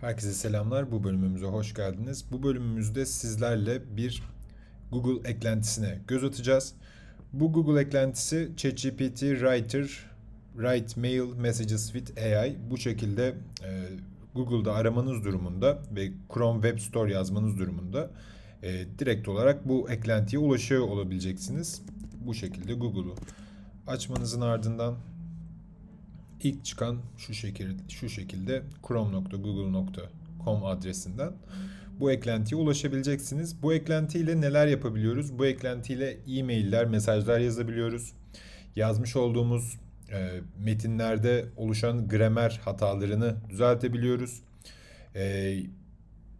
Herkese selamlar. Bu bölümümüze hoş geldiniz. Bu bölümümüzde sizlerle bir Google eklentisine göz atacağız. Bu Google eklentisi ChatGPT Writer, Write Mail Messages with AI. Bu şekilde e, Google'da aramanız durumunda ve Chrome Web Store yazmanız durumunda e, direkt olarak bu eklentiye ulaşıyor olabileceksiniz. Bu şekilde Google'u açmanızın ardından ilk çıkan şu şekilde şu şekilde chrome.google.com adresinden bu eklentiye ulaşabileceksiniz. Bu eklentiyle neler yapabiliyoruz? Bu eklentiyle e-mailler, mesajlar yazabiliyoruz. Yazmış olduğumuz e, metinlerde oluşan gramer hatalarını düzeltebiliyoruz. E,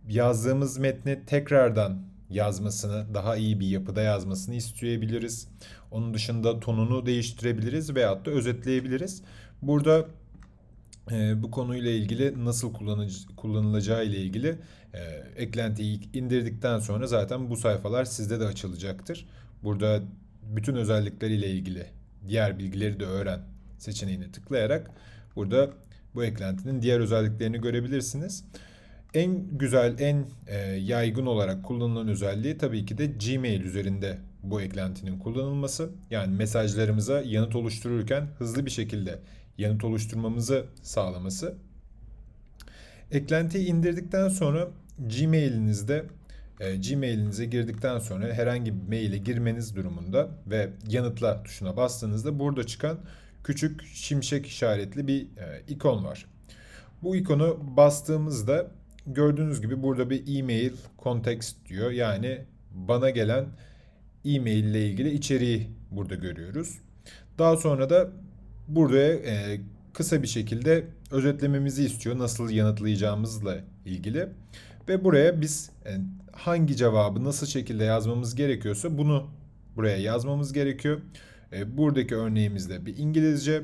yazdığımız metni tekrardan yazmasını, daha iyi bir yapıda yazmasını isteyebiliriz. Onun dışında tonunu değiştirebiliriz veyahut da özetleyebiliriz. Burada e, bu konuyla ilgili nasıl kullanıcı, kullanılacağı ile ilgili e, eklentiyi indirdikten sonra zaten bu sayfalar sizde de açılacaktır. Burada bütün özellikleriyle ilgili diğer bilgileri de öğren seçeneğine tıklayarak burada bu eklentinin diğer özelliklerini görebilirsiniz. En güzel, en e, yaygın olarak kullanılan özelliği tabii ki de Gmail üzerinde bu eklentinin kullanılması. Yani mesajlarımıza yanıt oluştururken hızlı bir şekilde yanıt oluşturmamızı sağlaması. Eklentiyi indirdikten sonra Gmail'inizde e, Gmail'inize girdikten sonra herhangi bir maile girmeniz durumunda ve yanıtla tuşuna bastığınızda burada çıkan küçük şimşek işaretli bir e, ikon var. Bu ikonu bastığımızda gördüğünüz gibi burada bir e-mail context diyor. Yani bana gelen e-mail ile ilgili içeriği burada görüyoruz. Daha sonra da buraya e, kısa bir şekilde özetlememizi istiyor nasıl yanıtlayacağımızla ilgili. Ve buraya biz e, hangi cevabı nasıl şekilde yazmamız gerekiyorsa bunu buraya yazmamız gerekiyor. E, buradaki örneğimizde bir İngilizce.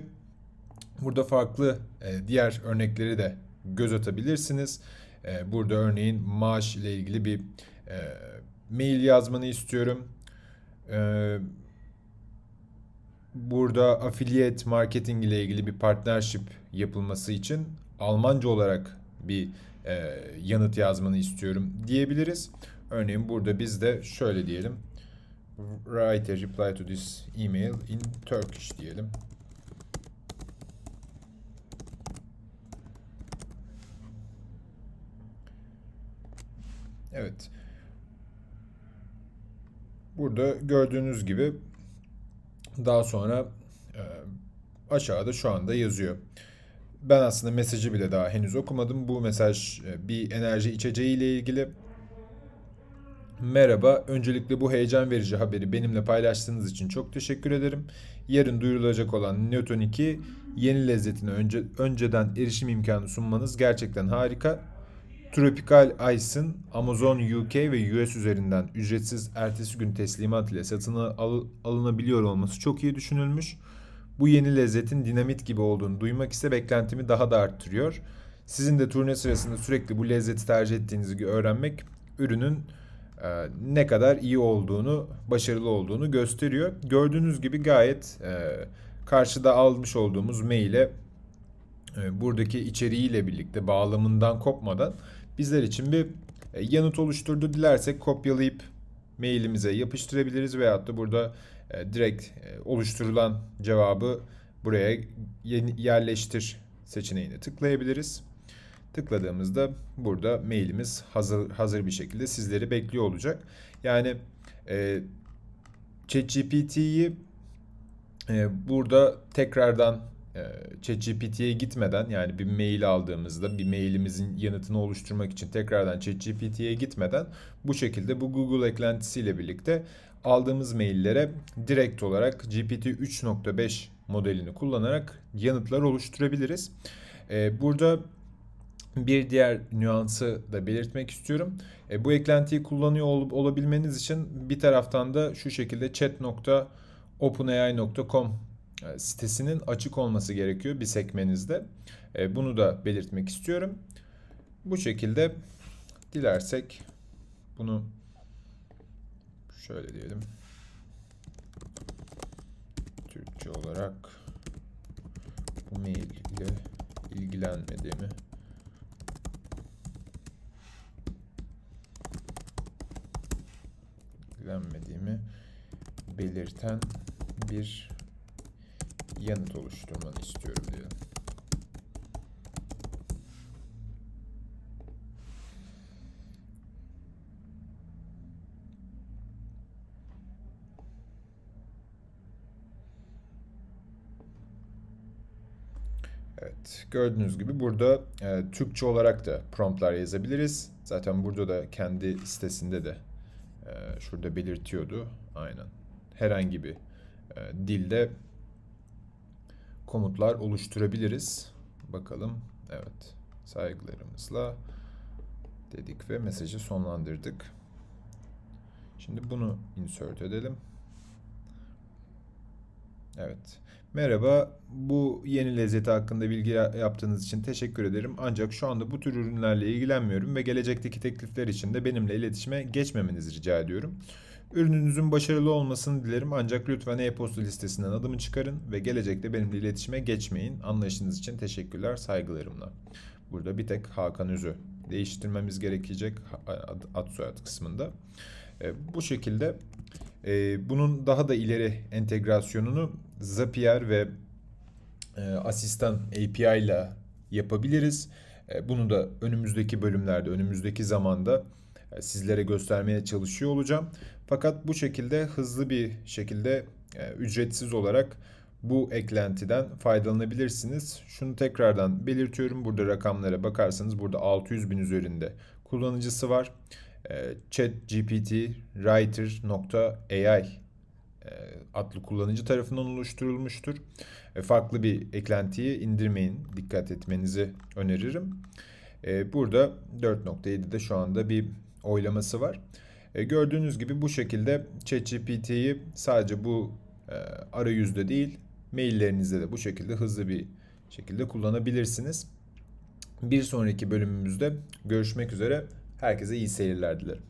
Burada farklı e, diğer örnekleri de göz atabilirsiniz. E, burada örneğin maaş ile ilgili bir e, mail yazmanı istiyorum. E, burada affiliate marketing ile ilgili bir partnership yapılması için Almanca olarak bir e, yanıt yazmanı istiyorum diyebiliriz. Örneğin burada biz de şöyle diyelim. Write a reply to this email in Turkish diyelim. Evet. Burada gördüğünüz gibi daha sonra e, aşağıda şu anda yazıyor. Ben aslında mesajı bile daha henüz okumadım. Bu mesaj e, bir enerji içeceği ile ilgili. Merhaba. Öncelikle bu heyecan verici haberi benimle paylaştığınız için çok teşekkür ederim. Yarın duyurulacak olan Newton 2 yeni lezzetine önce, önceden erişim imkanı sunmanız gerçekten harika. Tropical Ice'ın Amazon UK ve US üzerinden ücretsiz ertesi gün teslimat ile satın al- alınabiliyor olması çok iyi düşünülmüş. Bu yeni lezzetin dinamit gibi olduğunu duymak ise beklentimi daha da arttırıyor. Sizin de turne sırasında sürekli bu lezzeti tercih ettiğinizi öğrenmek ürünün e, ne kadar iyi olduğunu, başarılı olduğunu gösteriyor. Gördüğünüz gibi gayet e, karşıda almış olduğumuz maile e, buradaki içeriğiyle birlikte bağlamından kopmadan bizler için bir e, yanıt oluşturdu. Dilersek kopyalayıp mailimize yapıştırabiliriz veyahut da burada e, direkt e, oluşturulan cevabı buraya yerleştir seçeneğine tıklayabiliriz. Tıkladığımızda burada mailimiz hazır hazır bir şekilde sizleri bekliyor olacak. Yani e, ChatGPT'yi e, burada tekrardan ChatGPT'ye gitmeden yani bir mail aldığımızda bir mailimizin yanıtını oluşturmak için tekrardan ChatGPT'ye gitmeden bu şekilde bu Google eklentisiyle birlikte aldığımız maillere direkt olarak GPT 3.5 modelini kullanarak yanıtlar oluşturabiliriz. E, burada bir diğer nüansı da belirtmek istiyorum. E, bu eklentiyi kullanıyor ol, olabilmeniz için bir taraftan da şu şekilde chat.openai.com e, e, sitesinin açık olması gerekiyor bir sekmenizde. E, bunu da belirtmek istiyorum. Bu şekilde dilersek bunu şöyle diyelim. Türkçe olarak bu mail ile ilgilenmediğimi ilgilenmediğimi belirten bir yanıt oluşturmanı istiyorum diyelim. Evet, gördüğünüz gibi burada e, Türkçe olarak da promptlar yazabiliriz. Zaten burada da kendi sitesinde de e, şurada belirtiyordu. Aynen. Herhangi bir e, dilde komutlar oluşturabiliriz. Bakalım. Evet. Saygılarımızla dedik ve mesajı sonlandırdık. Şimdi bunu insert edelim. Evet. Merhaba. Bu yeni lezzeti hakkında bilgi ya- yaptığınız için teşekkür ederim. Ancak şu anda bu tür ürünlerle ilgilenmiyorum ve gelecekteki teklifler için de benimle iletişime geçmemenizi rica ediyorum. Ürününüzün başarılı olmasını dilerim ancak lütfen e-posta listesinden adımı çıkarın ve gelecekte benimle iletişime geçmeyin. Anlayışınız için teşekkürler, saygılarımla. Burada bir tek Hakan Özü değiştirmemiz gerekecek ad, ad soyad kısmında. E, bu şekilde e, bunun daha da ileri entegrasyonunu Zapier ve e, asistan API ile yapabiliriz. E, bunu da önümüzdeki bölümlerde, önümüzdeki zamanda sizlere göstermeye çalışıyor olacağım. Fakat bu şekilde hızlı bir şekilde e, ücretsiz olarak bu eklentiden faydalanabilirsiniz. Şunu tekrardan belirtiyorum. Burada rakamlara bakarsanız burada 600 bin üzerinde kullanıcısı var. E, ChatGPT Writer.ai e, adlı kullanıcı tarafından oluşturulmuştur. E, Farklı bir eklentiyi indirmeyin. Dikkat etmenizi öneririm. E, Burada 4.7'de şu anda bir oylaması var. E, Gördüğünüz gibi bu şekilde ChatGPT'yi sadece bu e, arayüzde değil, maillerinizde de bu şekilde hızlı bir şekilde kullanabilirsiniz. Bir sonraki bölümümüzde görüşmek üzere. Herkese iyi seyirler dilerim.